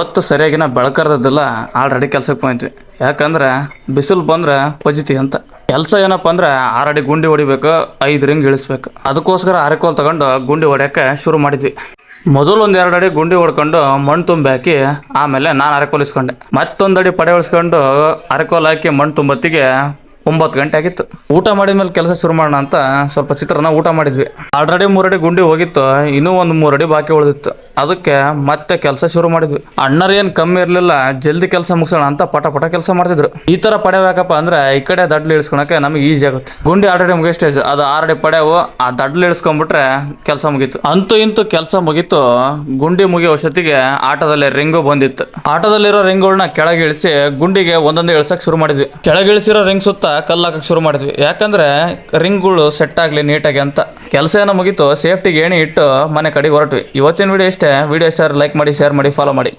ಇವತ್ತು ಸರಿಯಾಗಿನ ಬೆಳಕರ್ದಿಲ್ಲ ಆಲ್ರೆಡಿ ಕೆಲ್ಸಕ್ಕೆ ಬಂದ್ವಿ. ಯಾಕಂದ್ರೆ ಬಿಸಿಲು ಬಂದ್ರೆ ಪಜಿತಿ ಅಂತ. ಕೆಲಸ ಏನಪ್ಪ ಅಂದ್ರೆ ಆರಡಿ ಗುಂಡಿ ಹೊಡಿಬೇಕು, ಐದು ರಿಂಗ್ ಇಳಿಸ್ಬೇಕು. ಅದಕ್ಕೋಸ್ಕರ ಅರೆಕೋಲ್ ತಗೊಂಡು ಗುಂಡಿ ಹೊಡ್ಯಕ್ಕೆ ಶುರು ಮಾಡಿದ್ವಿ. ಮೊದಲು ಒಂದು ಎರಡು ಅಡಿ ಗುಂಡಿ ಹೊಡ್ಕೊಂಡು ಮಣ್ಣು ತುಂಬಿ ಹಾಕಿ, ಆಮೇಲೆ ನಾನು ಅರೆಕೋಲ್ ಇಸ್ಕೊಂಡೆ. ಮತ್ತೊಂದು ಅಡಿ ಪಡೆ ಉಳಿಸ್ಕೊಂಡು ಅರೆಕೋಲ್ ಹಾಕಿ ಮಣ್ಣು ತುಂಬತ್ತಿಗೆ ಒಂಬತ್ತು ಗಂಟೆ ಆಗಿತ್ತು. ಊಟ ಮಾಡಿದ ಮೇಲೆ ಕೆಲಸ ಶುರು ಮಾಡೋಣ ಅಂತ ಸ್ವಲ್ಪ ಚಿತ್ರನ ಊಟ ಮಾಡಿದ್ವಿ. ಆಲ್ರೆಡಿ ಮೂರಡಿ ಗುಂಡಿ ಹೋಗಿತ್ತು, ಇನ್ನೂ ಒಂದು ಮೂರಡಿ ಬಾಕಿ ಉಳಿದಿತ್ತು. ಅದಕ್ಕೆ ಮತ್ತೆ ಕೆಲಸ ಶುರು ಮಾಡಿದ್ವಿ. ಅಣ್ಣರು ಏನು ಕಮ್ಮಿ ಇರಲಿಲ್ಲ, ಜಲ್ದಿ ಕೆಲಸ ಮುಗಿಸೋಣ ಅಂತ ಪಟ ಪಟ ಕೆಲಸ ಮಾಡ್ತಿದ್ರು. ಈ ತರ ಪಡೆಬೇಕಪ್ಪ ಅಂದ್ರೆ ಈ ಕಡೆ ದಡ್ಲು ಇಳಿಸ್ಕೊಳಕ್ಕೆ ನಮಗೆ ಈಸಿ ಆಗುತ್ತೆ. ಗುಂಡಿ ಆಲ್ರೆಡಿ ಮುಗಿಯೋ ಸ್ಟೇಜ್ ಅದು ಆರಡಿ ಪಡೆವು, ಆ ದಡ್ಲು ಇಳಿಸ್ಕೊಂಡ್ಬಿಟ್ರೆ ಕೆಲಸ ಮುಗೀತು. ಅಂತೂ ಇಂತೂ ಕೆಲಸ ಮುಗೀತು. ಗುಂಡಿ ಮುಗಿಯೋ ಹೊಸತಿಗೆ ಆಟೋದಲ್ಲಿ ರಿಂಗು ಬಂದಿತ್ತು. ಆಟೋದಲ್ಲಿರೋ ರಿಂಗ್ಗಳನ್ನ ಕೆಳಗೆ ಇಳಿಸಿ ಗುಂಡಿಗೆ ಒಂದೊಂದೇ ಇಳ್ಸೋಕೆ ಶುರು ಮಾಡಿದ್ವಿ. ಕೆಳಗೆ ಇಳಿಸಿರೋ ರಿಂಗ್ ಸುತ್ತ ಕಲ್ಲು ಹಾಕಕ್ಕೆ ಶುರು ಮಾಡಿದ್ವಿ. ಯಾಕಂದ್ರೆ ರಿಂಗ್ಗಳು ಸೆಟ್ ಆಗಲಿ ನೀಟಾಗಿ ಅಂತ. ಕೆಲಸ ಏನೋ ಮುಗೀತು ಸೇಫ್ಟಿಗೆ ಏಣಿ ಇಟ್ಟು ಮನೆ ಕಡೆಗೆ ಹೊರಟ್ವಿ. ಇವತ್ತಿನ ವಿಡಿಯೋ ಇಷ್ಟೇ. ವಿಡಿಯೋ ಇಷ್ಟ ಲೈಕ್ ಮಾಡಿ ಶೇರ್ ಮಾಡಿ ಫಾಲೋ ಮಾಡಿ.